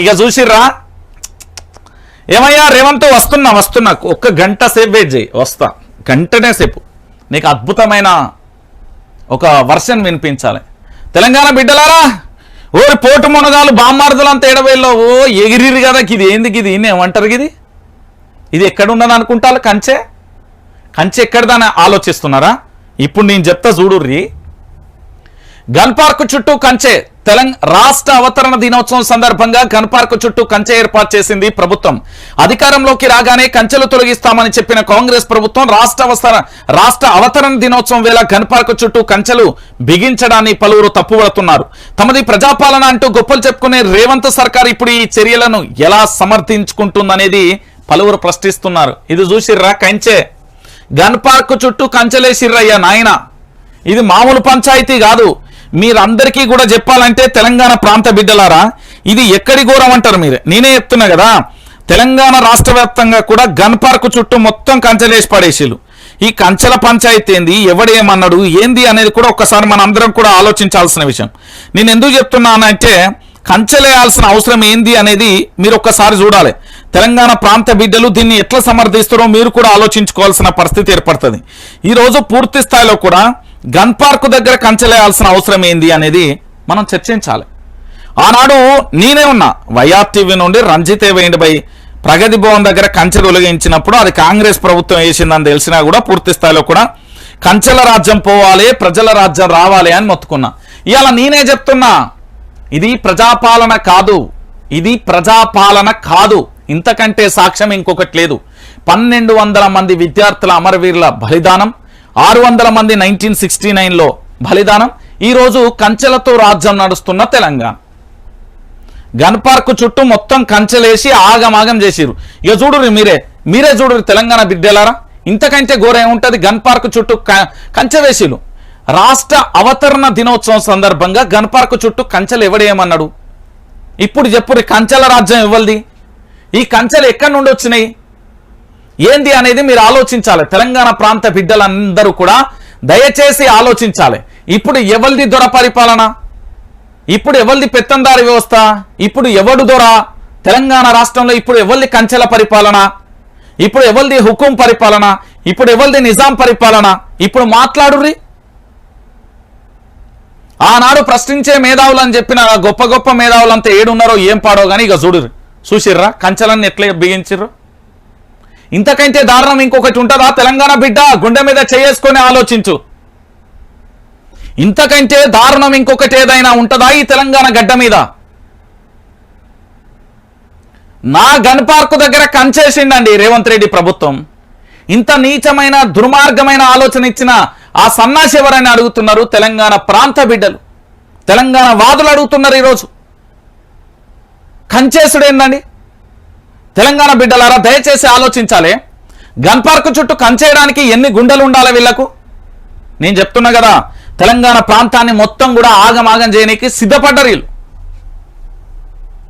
ఇక చూసిర్రా? ఏమయ్యా రేవంత్ వస్తున్నా వస్తున్నా. ఒక్క గంట సేపు వెయిట్ చేయి. వస్తా. గంటనే సేపు. నీకు అద్భుతమైన ఒక వర్షన్ వినిపించాలి. తెలంగాణ బిడ్డలారా ఓరి పోటు మునగాలు బామ్మార్దులంతా ఎడవేళ్ళో ఓ ఎగిరిరు కదా ఇది ఏంది ఇది ఏమంటారు ఇది ఇది ఎక్కడున్నది అనుకుంటారు కంచె? కంచె ఎక్కడదని ఆలోచిస్తున్నారా? ఇప్పుడు నేను చెప్తా చూడుర్రి. గన్ పార్క్ చుట్టూ కంచె. తెలంగాణ రాష్ట్ర అవతరణ దినోత్సవం సందర్భంగా గన్ పార్క్ చుట్టూ కంచె ఏర్పాటు చేసింది ప్రభుత్వం. అధికారంలోకి రాగానే కంచెలు తొలగిస్తామని చెప్పిన కాంగ్రెస్ ప్రభుత్వం రాష్ట్ర అవసర రాష్ట్ర అవతరణ దినోత్సవం వేళ గన్ పార్క్ చుట్టూ కంచెలు బిగించడాన్ని పలువురు తప్పుపడుతున్నారు. తమది ప్రజాపాలన అంటూ గొప్పలు చెప్పుకునే రేవంత్ సర్కార్ ఇప్పుడు ఈ చర్యలను ఎలా సమర్థించుకుంటుందనేది పలువురు ప్రశ్నిస్తున్నారు. ఇది చూసిర్రా కంచె? గన్ పార్క్ చుట్టూ కంచెలేసిర్రయ్యా నాయన. ఇది మామూలు పంచాయతీ కాదు. మీరందరికీ కూడా చెప్పాలంటే తెలంగాణ ప్రాంత బిడ్డలారా ఇది ఎక్కడి ఘోరం అంటారు మీరు? నేనే చెప్తున్నా కదా తెలంగాణ రాష్ట్ర వ్యాప్తంగా కూడా గన్ పార్క్ చుట్టూ మొత్తం కంచెలేసి పడేసిలు ఈ కంచెల పంచాయతీ ఏంది? ఎవడేమన్నాడు ఏంది అనేది కూడా ఒక్కసారి మన అందరం కూడా ఆలోచించాల్సిన విషయం. నేను ఎందుకు చెప్తున్నానంటే కంచెలేయాల్సిన అవసరం ఏంది అనేది మీరు ఒక్కసారి చూడాలి. తెలంగాణ ప్రాంత బిడ్డలు దీన్ని ఎట్లా సమర్థిస్తారో మీరు కూడా ఆలోచించుకోవాల్సిన పరిస్థితి ఏర్పడుతుంది. ఈ రోజు పూర్తి స్థాయిలో కూడా గన్ పార్కు దగ్గర కంచెలేయాల్సిన అవసరం ఏంది అనేది మనం చర్చించాలి. ఆనాడు నేనే ఉన్నా. వైఆర్టీవీ నుండి రంజిత్ వేయండి బై. ప్రగతి భవన్ దగ్గర కంచెలు ఉలగించినప్పుడు అది కాంగ్రెస్ ప్రభుత్వం వేసిందని తెలిసినా కూడా పూర్తి స్థాయిలో కూడా కంచెల రాజ్యం పోవాలి ప్రజల రాజ్యం రావాలి అని మొత్తుకున్నా. ఇవాళ నేనే చెప్తున్నా. ఇది ప్రజాపాలన కాదు. ఇది ప్రజాపాలన కాదు. ఇంతకంటే సాక్ష్యం ఇంకొకటి లేదు. పన్నెండు వందల మంది విద్యార్థుల అమరవీరుల బలిదానం ఆరు వందల మంది నైన్టీన్ సిక్స్టీ నైన్లో బలిదానం. ఈరోజు కంచెలతో రాజ్యం నడుస్తున్న తెలంగాణ. గన్ పార్క్ చుట్టూ మొత్తం కంచెలేసి ఆగమాగం చేసిరు ఇక చూడుర్రి మీరే మీరే చూడుర్రి తెలంగాణ బిడ్డలారా. ఇంతకంటే ఘోర ఉంటుంది గన్ పార్క్ చుట్టూ క- కంచె వేసిలు రాష్ట్ర అవతరణ దినోత్సవం సందర్భంగా గన్ పార్క్ చుట్టూ కంచెలు ఎవడేమన్నాడు ఇప్పుడు చెప్పుర్రి కంచెల రాజ్యం ఇవ్వల్ది ఈ కంచెలు ఎక్కడి నుండి వచ్చినాయి ఏంది అనేది మీరు ఆలోచించాలి. తెలంగాణ ప్రాంత బిడ్డలందరూ కూడా దయచేసి ఆలోచించాలి. ఇప్పుడు ఎవరిది దొర పరిపాలన? ఇప్పుడు ఎవరిది పెత్తందారి వ్యవస్థ? ఇప్పుడు ఎవడు దొర? తెలంగాణ రాష్ట్రంలో ఇప్పుడు ఎవరిది కంచెల పరిపాలన? ఇప్పుడు ఎవరిది హుకుం పరిపాలన? ఇప్పుడు ఎవరిది నిజాం పరిపాలన? ఇప్పుడు మాట్లాడుర్రి. ఆనాడు ప్రశ్నించే మేధావులు అని చెప్పిన గొప్ప గొప్ప గొప్ప మేధావులంతా ఏడున్నారో ఏం పాడో కానీ ఇక చూడుర్రి. చూసిర్రా? కంచెలన్నీ ఎట్లా బిగించిర్రు? ఇంతకైతే దారుణం ఇంకొకటి ఉంటుందా? తెలంగాణ బిడ్డ గుండె మీద చేసుకొని ఆలోచించు. ఇంతకంటే దారుణం ఇంకొకటి ఏదైనా ఉంటుందా ఈ తెలంగాణ గడ్డ మీద? నా గన్ పార్కు దగ్గర కంచేసిండండి రేవంత్ రెడ్డి ప్రభుత్వం. ఇంత నీచమైన దుర్మార్గమైన ఆలోచన ఇచ్చిన ఆ సన్నాసి ఎవరని అడుగుతున్నారు? తెలంగాణ ప్రాంత బిడ్డలు. తెలంగాణ వాదులు అడుగుతున్నారు ఈరోజు. కంచేసుడు ఏందండి తెలంగాణ బిడ్డలారా దయచేసి ఆలోచించాలి. గన్ పార్క్ చుట్టూ కంచేయడానికి ఎన్ని గుండెలు ఉండాలి వీళ్ళకు నేను చెప్తున్నా కదా తెలంగాణ ప్రాంతాన్ని మొత్తం కూడా ఆగమాగం చేయడానికి సిద్ధపడ్డరు వీళ్ళు